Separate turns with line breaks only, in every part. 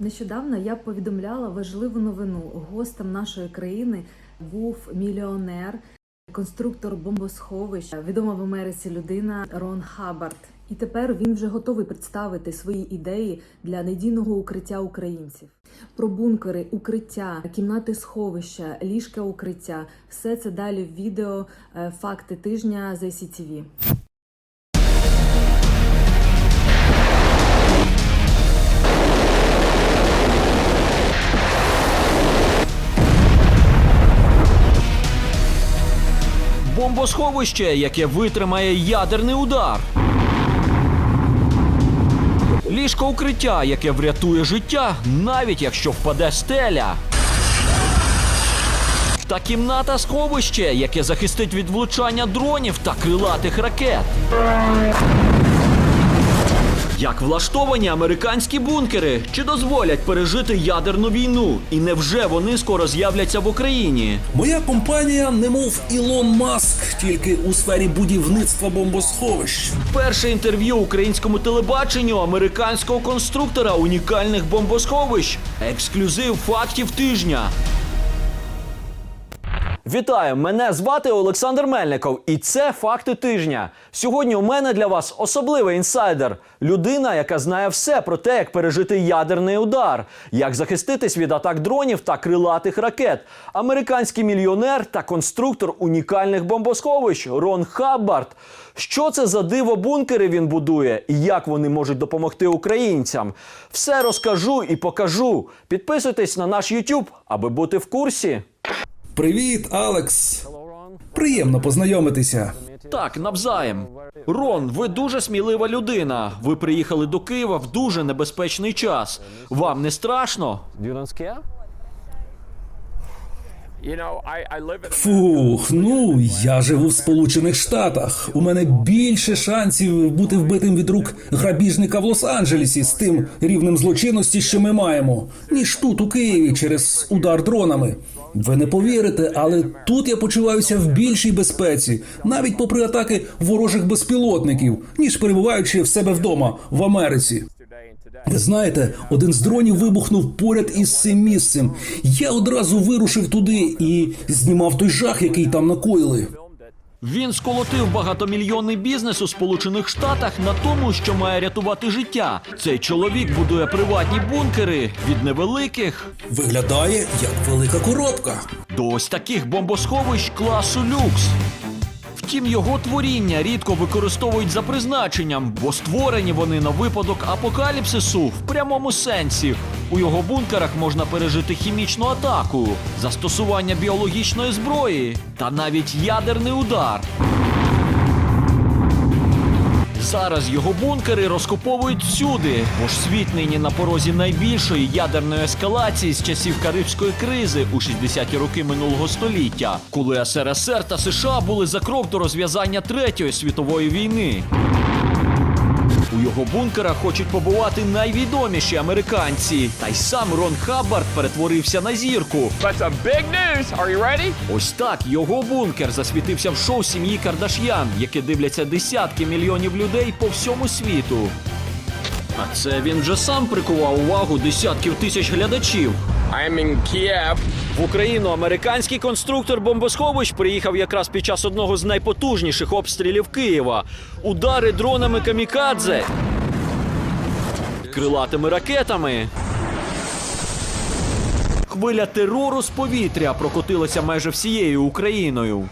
Нещодавно я повідомляла важливу новину. Гостем нашої країни був мільйонер, конструктор бомбосховищ, відома в Америці людина Рон Хаббард. І тепер він вже готовий представити свої ідеї для надійного укриття українців. Про бункери, укриття, кімнати сховища, ліжка укриття все це далі в відео е, Факти тижня з ICTV.
Бомбосховище, яке витримає ядерний удар. Ліжко укриття, яке врятує життя, навіть якщо впаде стеля. Та кімната сховище, яке захистить від влучання дронів та крилатих ракет. Як влаштовані американські бункери? Чи дозволять пережити ядерну війну? І невже вони скоро з'являться в Україні?
Моя компанія, немов Ілон Маск, тільки у сфері будівництва бомбосховищ.
Перше інтерв'ю українському телебаченню американського конструктора унікальних бомбосховищ. Ексклюзив фактів тижня. Вітаю! Мене звати Олександр Мельников, і це факти тижня. Сьогодні у мене для вас особливий інсайдер. Людина, яка знає все про те, як пережити ядерний удар, як захиститись від атак дронів та крилатих ракет. Американський мільйонер та конструктор унікальних бомбосховищ Рон Хаббард. Що це за диво бункери він будує і як вони можуть допомогти українцям? Все розкажу і покажу. Підписуйтесь на наш YouTube, аби бути в курсі.
Привіт, Алекс. Приємно познайомитися.
Так, навзаєм. Рон, ви дуже смілива людина. Ви приїхали до Києва в дуже небезпечний час. Вам не страшно?
Фух, ну я живу в Сполучених Штатах. У мене більше шансів бути вбитим від рук грабіжника в Лос-Анджелесі з тим рівнем злочинності, що ми маємо, ніж тут у Києві через удар дронами. Ви не повірите, але тут я почуваюся в більшій безпеці, навіть попри атаки ворожих безпілотників, ніж перебуваючи в себе вдома в Америці. Ви знаєте, один з дронів вибухнув поряд із цим місцем. Я одразу вирушив туди і знімав той жах, який там накоїли.
Він сколотив багатомільйонний бізнес у Сполучених Штатах на тому, що має рятувати життя. Цей чоловік будує приватні бункери від невеликих
Виглядає як велика коробка.
до ось таких бомбосховищ класу люкс. Втім, його творіння рідко використовують за призначенням, бо створені вони на випадок апокаліпсису в прямому сенсі. У його бункерах можна пережити хімічну атаку, застосування біологічної зброї та навіть ядерний удар. Зараз його бункери розкуповують всюди, бо ж світ нині на порозі найбільшої ядерної ескалації з часів Карибської кризи у 60-ті роки минулого століття, коли СРСР та США були за крок до розв'язання Третьої світової війни. Його бункерах хочуть побувати найвідоміші американці. Та й сам Рон Хаббард перетворився на зірку.
That's some big news. Are you ready?
Ось так його бункер засвітився в шоу сім'ї Кардаш'ян, яке дивляться десятки мільйонів людей по всьому світу. А це він вже сам прикував увагу десятків тисяч глядачів.
I'm in Kiev.
В Україну американський конструктор бомбосховищ приїхав якраз під час одного з найпотужніших обстрілів Києва. Удари дронами камікадзе, крилатими ракетами. Хвиля терору з повітря прокотилася майже всією Україною.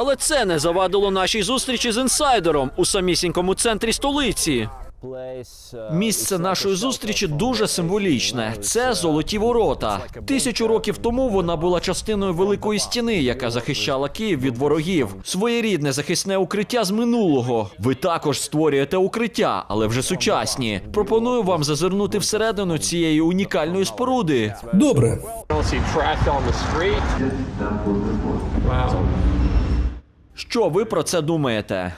Але це не завадило нашій зустрічі з інсайдером у самісінькому центрі столиці. Місце нашої зустрічі дуже символічне. Це золоті ворота. Тисячу років тому вона була частиною великої стіни, яка захищала Київ від ворогів. Своєрідне захисне укриття з минулого. Ви також створюєте укриття, але вже сучасні. Пропоную вам зазирнути всередину цієї унікальної споруди.
Добре.
Wow.
Що ви про це думаєте?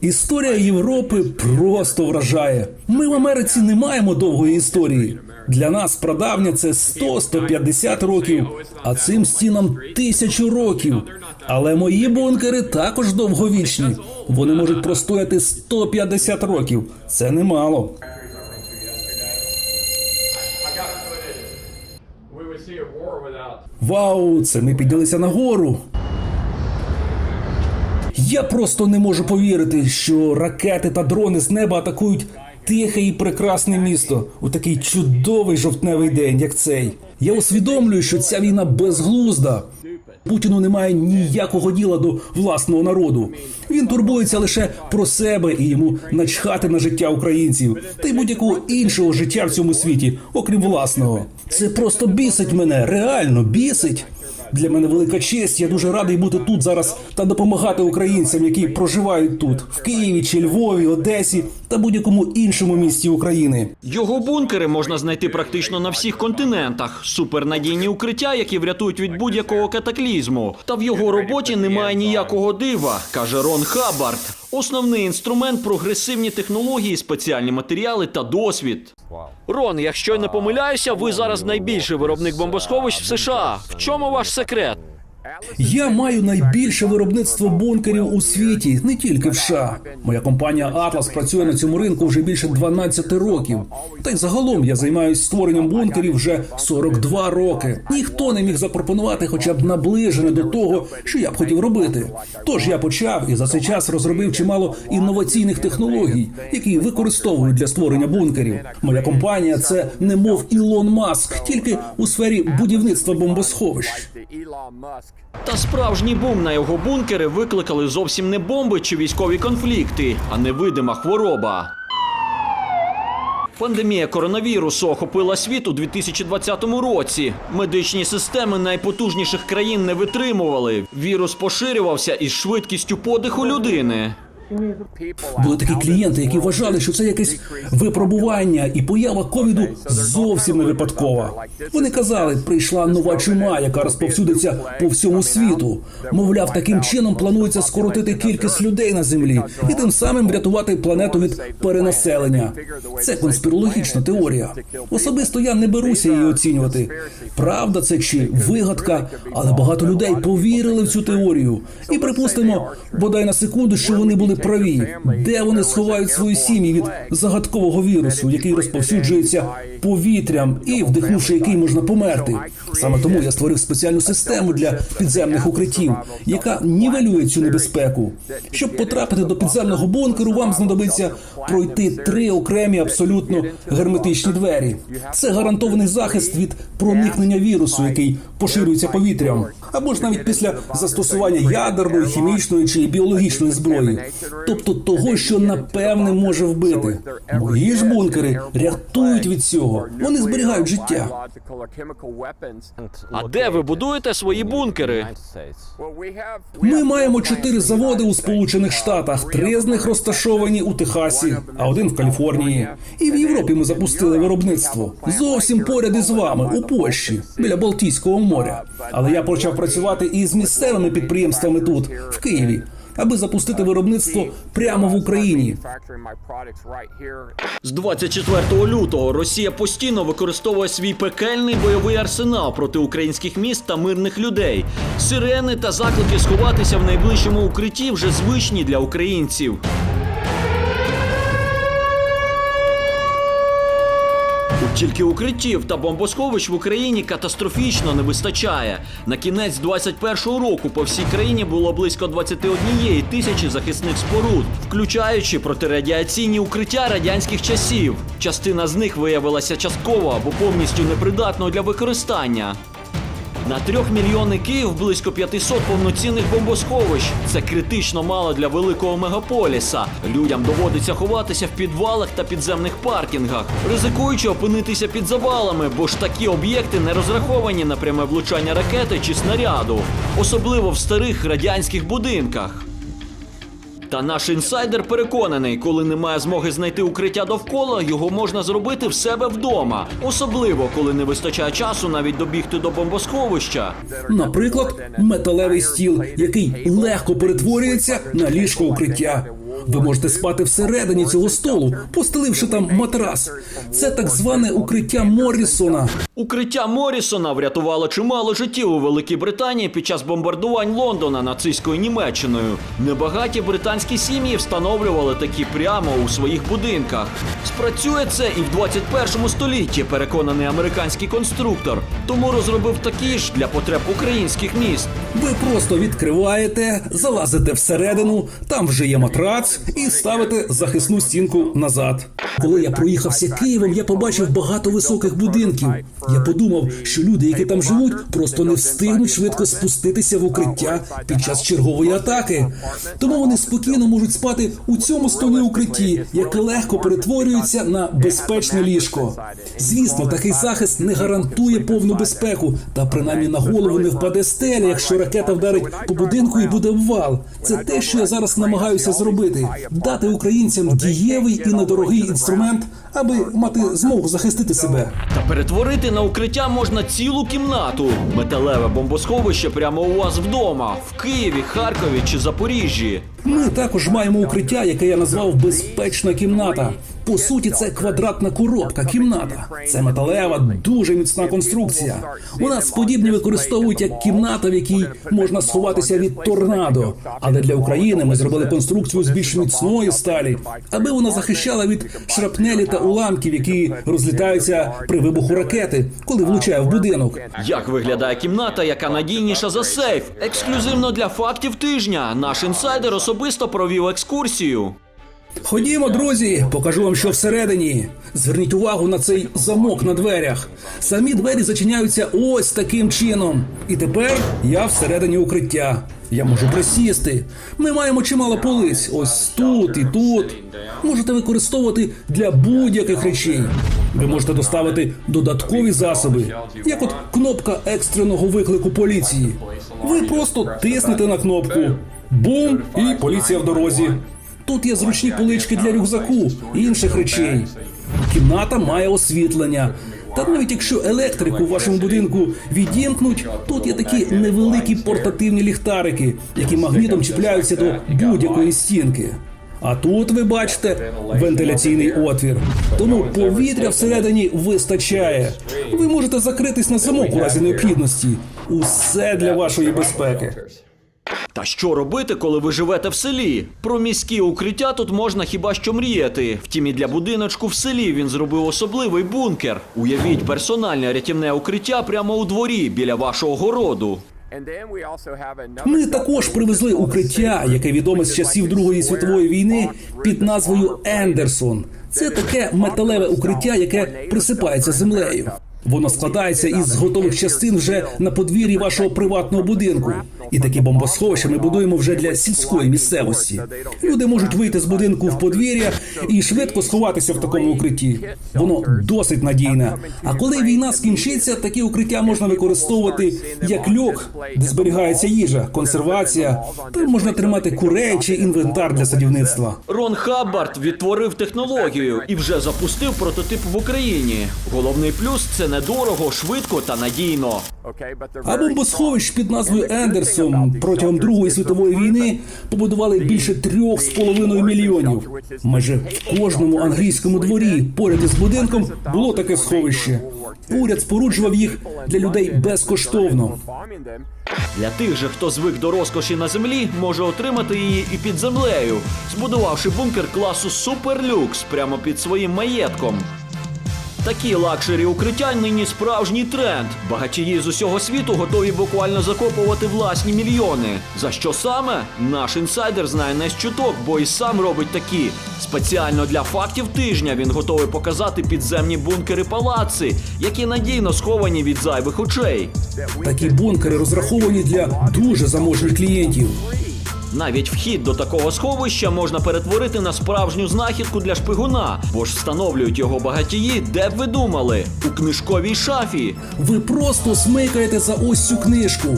історія Європи просто вражає. Ми в Америці не маємо довгої історії. Для нас прадавня це 100-150 років, а цим стінам тисячу років. Але мої бункери також довговічні. Вони можуть простояти 150 років. Це немало. Вау, це ми піднялися нагору. Я просто не можу повірити, що ракети та дрони з неба атакують тихе і прекрасне місто у такий чудовий жовтневий день, як цей. Я усвідомлюю, що ця війна безглузда. Путіну немає ніякого діла до власного народу. Він турбується лише про себе і йому начхати на життя українців та й будь-якого іншого життя в цьому світі, окрім власного. Це просто бісить мене, реально бісить. Для мене велика честь. Я дуже радий бути тут зараз та допомагати українцям, які проживають тут, в Києві чи Львові, Одесі та будь-якому іншому місті України.
Його бункери можна знайти практично на всіх континентах. Супернадійні укриття, які врятують від будь-якого катаклізму. Та в його роботі немає ніякого дива, каже Рон Хаббард. Основний інструмент прогресивні технології, спеціальні матеріали та досвід. Рон, якщо я не помиляюся, ви зараз найбільший виробник бомбосховищ в США. В чому ваш سکرێت
Я маю найбільше виробництво бункерів у світі, не тільки в США. Моя компанія Atlas працює на цьому ринку вже більше 12 років. Та й загалом я займаюся створенням бункерів вже 42 роки. Ніхто не міг запропонувати хоча б наближене до того, що я б хотів робити. Тож я почав і за цей час розробив чимало інноваційних технологій, які використовують для створення бункерів. Моя компанія це немов Ілон Маск, тільки у сфері будівництва бомбосховищ.
Та справжній бум на його бункери викликали зовсім не бомби чи військові конфлікти, а невидима хвороба. Пандемія коронавірусу охопила світ у 2020 році. Медичні системи найпотужніших країн не витримували. Вірус поширювався із швидкістю подиху людини.
Були такі клієнти, які вважали, що це якесь випробування, і поява ковіду зовсім не випадкова. Вони казали, прийшла нова чума, яка розповсюдиться по всьому світу. Мовляв, таким чином планується скоротити кількість людей на землі і тим самим врятувати планету від перенаселення. Це конспірологічна теорія. Особисто я не беруся її оцінювати. Правда, це чи вигадка, але багато людей повірили в цю теорію. І припустимо, бодай на секунду, що вони були праві. Де вони сховають свої сім'ї від загадкового вірусу, який розповсюджується повітрям і вдихнувши який можна померти. Саме тому я створив спеціальну систему для підземних укриттів, яка нівелює цю небезпеку. Щоб потрапити до підземного бункеру, вам знадобиться пройти три окремі абсолютно герметичні двері. Це гарантований захист від проникнення вірусу, який поширюється повітрям, або ж навіть після застосування ядерної, хімічної чи біологічної зброї, тобто того, що напевне може вбити. Мої ж бункери рятують від цього. Вони зберігають життя.
А де ви будуєте свої бункери?
Ми маємо чотири заводи у Сполучених Штатах. Три з них розташовані у Техасі, а один в Каліфорнії. І в Європі ми запустили виробництво зовсім поряд із вами у Польщі біля Балтійського моря. Але я почав працювати і з місцевими підприємствами тут, в Києві, аби запустити виробництво прямо в Україні.
З 24 лютого Росія постійно використовує свій пекельний бойовий арсенал проти українських міст та мирних людей. Сирени та заклики сховатися в найближчому укритті вже звичні для українців. Тільки укриттів та бомбосховищ в Україні катастрофічно не вистачає. На кінець 21-го року по всій країні було близько 21 тисячі захисних споруд, включаючи протирадіаційні укриття радянських часів. Частина з них виявилася частково або повністю непридатною для використання. На трьохмільйонний Київ близько 500 повноцінних бомбосховищ. Це критично мало для великого мегаполіса. Людям доводиться ховатися в підвалах та підземних паркінгах, ризикуючи опинитися під завалами, бо ж такі об'єкти не розраховані на пряме влучання ракети чи снаряду, особливо в старих радянських будинках. Та наш інсайдер переконаний, коли немає змоги знайти укриття довкола, його можна зробити в себе вдома, особливо коли не вистачає часу навіть добігти до бомбосховища.
Наприклад, металевий стіл, який легко перетворюється на ліжко укриття. Ви можете спати всередині цього столу, постеливши там матрас. Це так зване укриття Моррісона.
Укриття Морісона врятувало чимало життів у Великій Британії під час бомбардувань Лондона нацистською Німеччиною. Небагаті британські сім'ї встановлювали такі прямо у своїх будинках. Спрацює це і в 21 столітті, переконаний американський конструктор. Тому розробив такі ж для потреб українських міст.
Ви просто відкриваєте, залазите всередину, там вже є матрац, і ставите захисну стінку назад. Коли я проїхався Києвом, я побачив багато високих будинків. Я подумав, що люди, які там живуть, просто не встигнуть швидко спуститися в укриття під час чергової атаки. Тому вони спокійно можуть спати у цьому столі укритті, яке легко перетворюється на безпечне ліжко. Звісно, такий захист не гарантує повну безпеку, та принаймні на голову не впаде стеля, якщо ракета вдарить по будинку і буде обвал. Це те, що я зараз намагаюся зробити: дати українцям дієвий і недорогий інструмент, аби мати змогу захистити себе.
Та перетворити на укриття можна цілу кімнату. Металеве бомбосховище прямо у вас вдома, в Києві, Харкові чи Запоріжжі.
Ми також маємо укриття, яке я назвав безпечна кімната. По суті, це квадратна коробка, кімната. Це металева, дуже міцна конструкція. У нас подібні використовують як кімната, в якій можна сховатися від торнадо. Але для України ми зробили конструкцію з більш міцної сталі, аби вона захищала від шрапнелі та уламків, які розлітаються при вибуху ракети, коли влучає в будинок.
Як виглядає кімната, яка надійніша за сейф? Ексклюзивно для фактів тижня. Наш інсайдер особисто провів екскурсію.
Ходімо, друзі, покажу вам, що всередині. Зверніть увагу на цей замок на дверях. Самі двері зачиняються ось таким чином. І тепер я всередині укриття. Я можу присісти. Ми маємо чимало полиць. Ось тут і тут. Можете використовувати для будь-яких речей. Ви можете доставити додаткові засоби, як от кнопка екстреного виклику поліції. Ви просто тиснете на кнопку. Бум! І поліція в дорозі. Тут є зручні полички для рюкзаку і інших речей. Кімната має освітлення. Та навіть якщо електрику в вашому будинку відімкнуть, тут є такі невеликі портативні ліхтарики, які магнітом чіпляються до будь-якої стінки. А тут ви бачите вентиляційний отвір. Тому повітря всередині вистачає. Ви можете закритись на замок у разі необхідності. Усе для вашої безпеки.
Та що робити, коли ви живете в селі? Про міські укриття тут можна хіба що мріяти. Втім, і для будиночку в селі він зробив особливий бункер. Уявіть персональне рятівне укриття прямо у дворі біля вашого городу.
Ми також привезли укриття, яке відоме з часів Другої світової війни під назвою Ендерсон. Це таке металеве укриття, яке присипається землею. Воно складається із готових частин вже на подвір'ї вашого приватного будинку. І такі бомбосховища ми будуємо вже для сільської місцевості. Люди можуть вийти з будинку в подвір'я і швидко сховатися в такому укритті. Воно досить надійне. А коли війна скінчиться, такі укриття можна використовувати як льох, де зберігається їжа, консервація. Там можна тримати курей чи інвентар для садівництва.
Рон Хаббард відтворив технологію і вже запустив прототип в Україні. Головний плюс це недорого, швидко та надійно.
А бомбосховищ під назвою Ендерсон протягом Другої світової війни побудували більше трьох з половиною мільйонів. Майже в кожному англійському дворі поряд із будинком було таке сховище. Уряд споруджував їх для людей безкоштовно.
Для тих же, хто звик до розкоші на землі, може отримати її і під землею, збудувавши бункер класу Суперлюкс прямо під своїм маєтком. Такі лакшері укриття нині справжній тренд. Багатії з усього світу готові буквально закопувати власні мільйони. За що саме? Наш інсайдер знає не з чуток, бо і сам робить такі. Спеціально для фактів тижня він готовий показати підземні бункери палаци, які надійно сховані від зайвих очей.
Такі бункери розраховані для дуже заможних клієнтів.
Навіть вхід до такого сховища можна перетворити на справжню знахідку для шпигуна, бо ж встановлюють його багатії, де б ви думали, у книжковій шафі.
Ви просто смикаєте за ось цю книжку.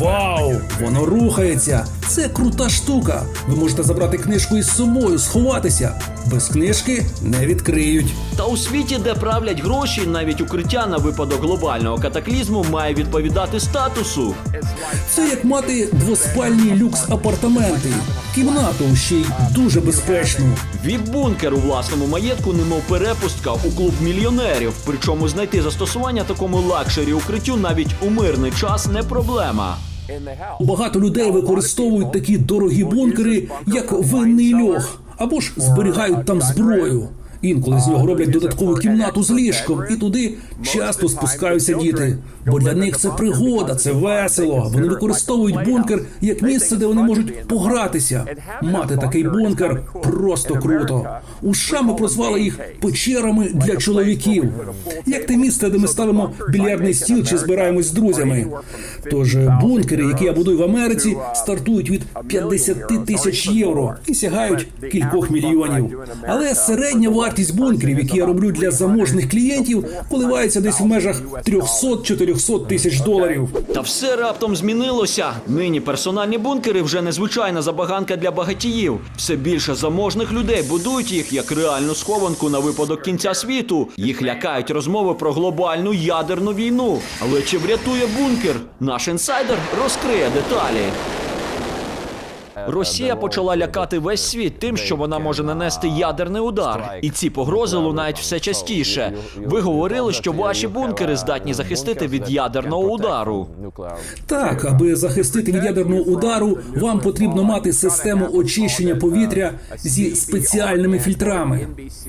Вау! Воно рухається. Це крута штука. Ви можете забрати книжку із собою, сховатися. Без книжки не відкриють.
Та у світі, де правлять гроші, навіть укриття на випадок глобального катаклізму має відповідати статусу.
Це як мати двоспальні люкс-апартаменти, кімнату ще й дуже безпечну.
Віп-бункер у власному маєтку, немов перепустка у клуб мільйонерів. Причому знайти застосування такому лакшері укриттю навіть у мирний час не проблема.
Багато людей використовують такі дорогі бункери, як винний льох, або ж зберігають там зброю. Інколи з нього роблять додаткову кімнату з ліжком, і туди часто спускаються діти. Бо для них це пригода, це весело. Вони використовують бункер як місце, де вони можуть погратися. Мати такий бункер просто круто. У США ми прозвали їх печерами для чоловіків. Як те місце, де ми ставимо більярдний стіл чи збираємось з друзями. Тож бункери, які я будую в Америці, стартують від 50 тисяч євро і сягають кількох мільйонів. Але середня вартість бункерів, які я роблю для заможних клієнтів, коливається десь в межах 300-400 тисяч доларів.
Та все раптом змінилося. Нині персональні бункери вже незвичайна забаганка для багатіїв. Все більше заможних людей будують їх як реальну схованку на випадок кінця світу. Їх лякають розмови про глобальну ядерну війну. Але чи врятує бункер? Наш інсайдер розкриє деталі. Росія почала лякати весь світ тим, що вона може нанести ядерний удар, і ці погрози лунають все частіше. Ви говорили, що ваші бункери здатні захистити від ядерного удару.
Так, аби захистити від ядерного удару, вам потрібно мати систему очищення повітря зі спеціальними фільтрами.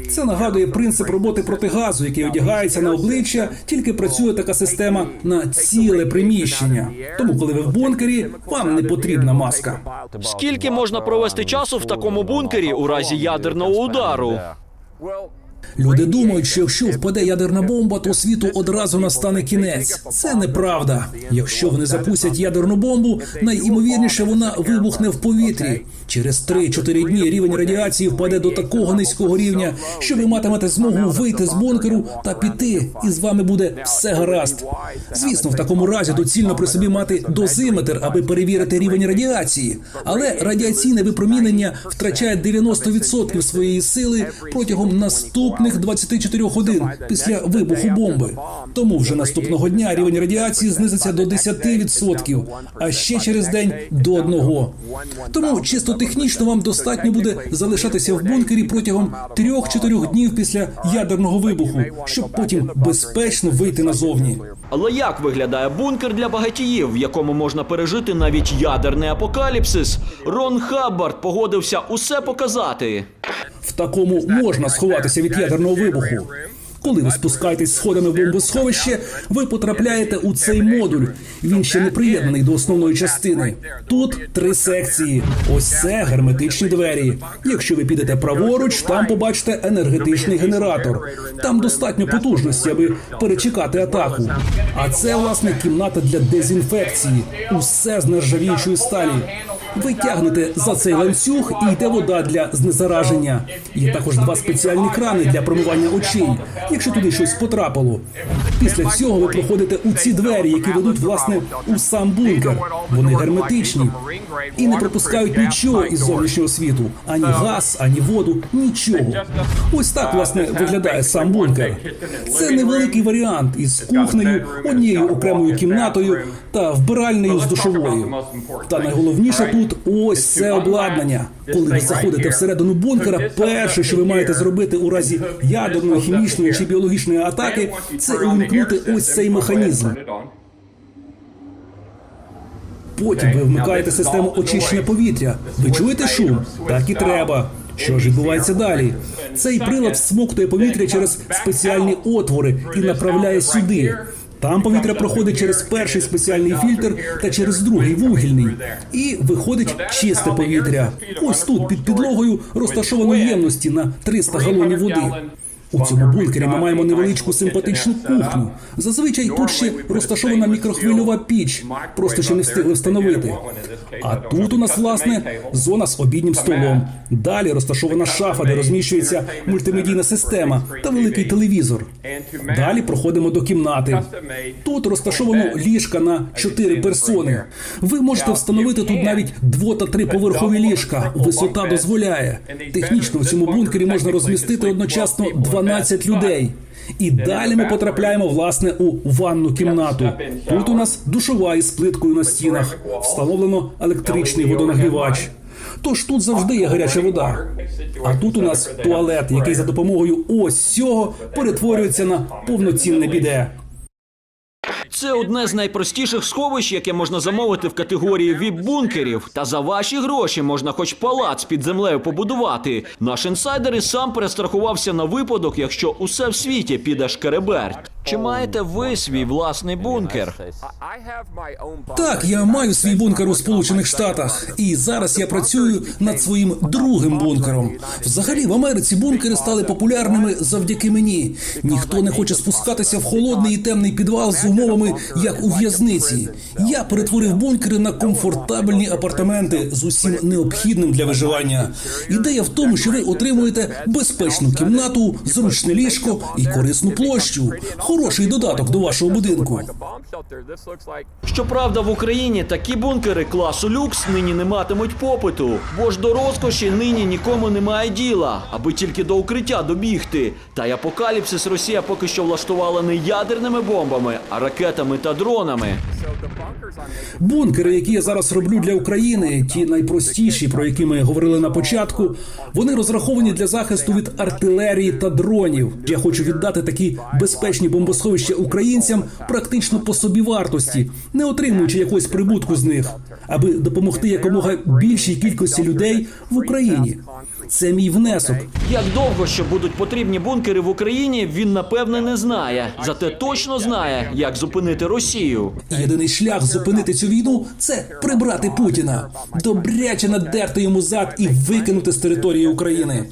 Це нагадує принцип роботи протигазу, який одягається на обличчя, тільки працює така система на ціле приміщення. Тому, коли ви в бункері, вам не потрібна маска.
Скільки можна провести часу в такому бункері у разі ядерного удару?
Люди думають, що якщо впаде ядерна бомба, то світу одразу настане кінець. Це неправда. Якщо вони запустять ядерну бомбу, найімовірніше вона вибухне в повітрі. Через 3-4 дні рівень радіації впаде до такого низького рівня, що ви матимете змогу вийти з бункеру та піти, і з вами буде все гаразд. Звісно, в такому разі доцільно при собі мати дозиметр, аби перевірити рівень радіації. Але радіаційне випромінення втрачає 90% своєї сили протягом наступних 24 годин після вибуху бомби. Тому вже наступного дня рівень радіації знизиться до 10%, а ще через день до одного. Тому чисто технічно вам достатньо буде залишатися в бункері протягом 3-4 днів після ядерного вибуху, щоб потім безпечно вийти назовні.
Але як виглядає бункер для багатіїв, в якому можна пережити навіть ядерний апокаліпсис? Рон Хаббард погодився усе показати.
В такому можна сховатися від ядерного вибуху. Коли ви спускаєтесь сходами в бомбосховище, ви потрапляєте у цей модуль. Він ще не приєднаний до основної частини. Тут три секції. Ось це герметичні двері. Якщо ви підете праворуч, там побачите енергетичний генератор. Там достатньо потужності, аби перечекати атаку. А це власне кімната для дезінфекції. Усе з нержавіючої сталі. Ви тягнете за цей ланцюг і йде вода для знезараження. Є також два спеціальні крани для промивання очей, якщо туди щось потрапило. Після цього ви проходите у ці двері, які ведуть власне у сам бункер. Вони герметичні і не пропускають нічого із зовнішнього світу: ані газ, ані воду, нічого. Ось так власне виглядає сам бункер. Це невеликий варіант із кухнею, однією окремою кімнатою та вбиральнею з душовою. Та найголовніше тут ось це обладнання. Коли ви заходите всередину бункера, перше, що ви маєте зробити у разі ядерної, хімічної чи біологічної атаки, це увімкнути ось цей механізм. Потім ви вмикаєте систему очищення повітря. Ви чуєте шум? Так і треба. Що ж відбувається далі? Цей прилад всмоктує повітря через спеціальні отвори і направляє сюди. Там повітря проходить через перший спеціальний фільтр та через другий вугільний, і виходить чисте повітря. Ось тут під підлогою розташовано ємності на 300 галонів води. У цьому бункері ми маємо невеличку симпатичну кухню. Зазвичай тут ще розташована мікрохвильова піч, просто ще не встигли встановити. А тут у нас власне зона з обіднім столом. Далі розташована шафа, де розміщується мультимедійна система та великий телевізор. Далі проходимо до кімнати. Тут розташовано ліжка на 4 персони. Ви можете встановити тут навіть дво- та триповерхові ліжка. Висота дозволяє. Технічно в цьому бункері можна розмістити одночасно 12 людей. І далі ми потрапляємо власне у ванну кімнату. Тут у нас душова із плиткою на стінах. Встановлено електричний водонагрівач. Тож тут завжди є гаряча вода. А тут у нас туалет, який за допомогою ось цього перетворюється на повноцінне біде.
Це одне з найпростіших сховищ, яке можна замовити в категорії віп-бункерів. Та за ваші гроші можна хоч палац під землею побудувати. Наш інсайдер і сам перестрахувався на випадок, якщо усе в світі піде шкереберть. Чи маєте ви свій власний бункер?
Так, я маю свій бункер у Сполучених Штатах, і зараз я працюю над своїм другим бункером. Взагалі, в Америці бункери стали популярними завдяки мені. Ніхто не хоче спускатися в холодний і темний підвал з умовами, як у в'язниці. Я перетворив бункери на комфортабельні апартаменти з усім необхідним для виживання. Ідея в тому, що ви отримуєте безпечну кімнату, зручне ліжко і корисну площу. Хороший додаток до вашого будинку.
Щоправда, в Україні такі бункери класу люкс нині не матимуть попиту, бо ж до розкоші нині нікому немає діла, аби тільки до укриття добігти. Та й апокаліпсис Росія поки що влаштувала не ядерними бомбами, а ракетами та дронами.
Бункери, які я зараз роблю для України, ті найпростіші, про які ми говорили на початку, вони розраховані для захисту від артилерії та дронів. Я хочу віддати такі безпечні бомбосховища українцям практично по собі вартості, не отримуючи якогось прибутку з них, аби допомогти якомога більшій кількості людей в Україні. Це мій внесок.
Як довго ще будуть потрібні бункери в Україні, він напевне не знає. Зате точно знає, як зупинити Росію.
Єдиний шлях зупинити цю війну це прибрати Путіна, добряче надерти йому зад і викинути з території України.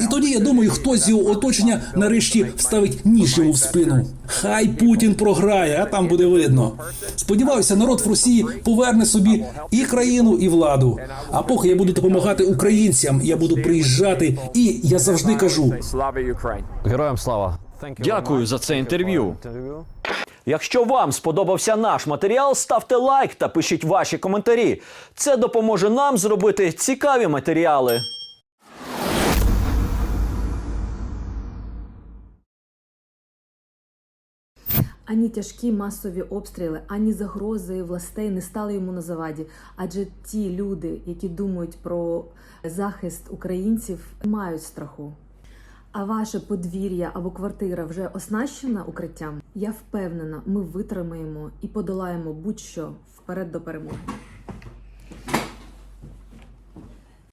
І тоді я думаю, хтось з його оточення нарешті вставить ніж йому в спину. Хай Путін програє, а там буде видно. Сподіваюся, народ в Росії поверне собі і країну, і владу. А поки я буду допомагати українцям, я буду приїжджати, і я завжди кажу:
Героям слава.
Дякую за це
інтерв'ю.
Якщо вам сподобався наш матеріал, ставте лайк та пишіть ваші коментарі. Це допоможе нам зробити цікаві матеріали.
Ані тяжкі масові обстріли, ані загрози властей не стали йому на заваді. Адже ті люди, які думають про захист українців, не мають страху. А ваше подвір'я або квартира вже оснащена укриттям? Я впевнена, ми витримаємо і подолаємо будь-що вперед до перемоги.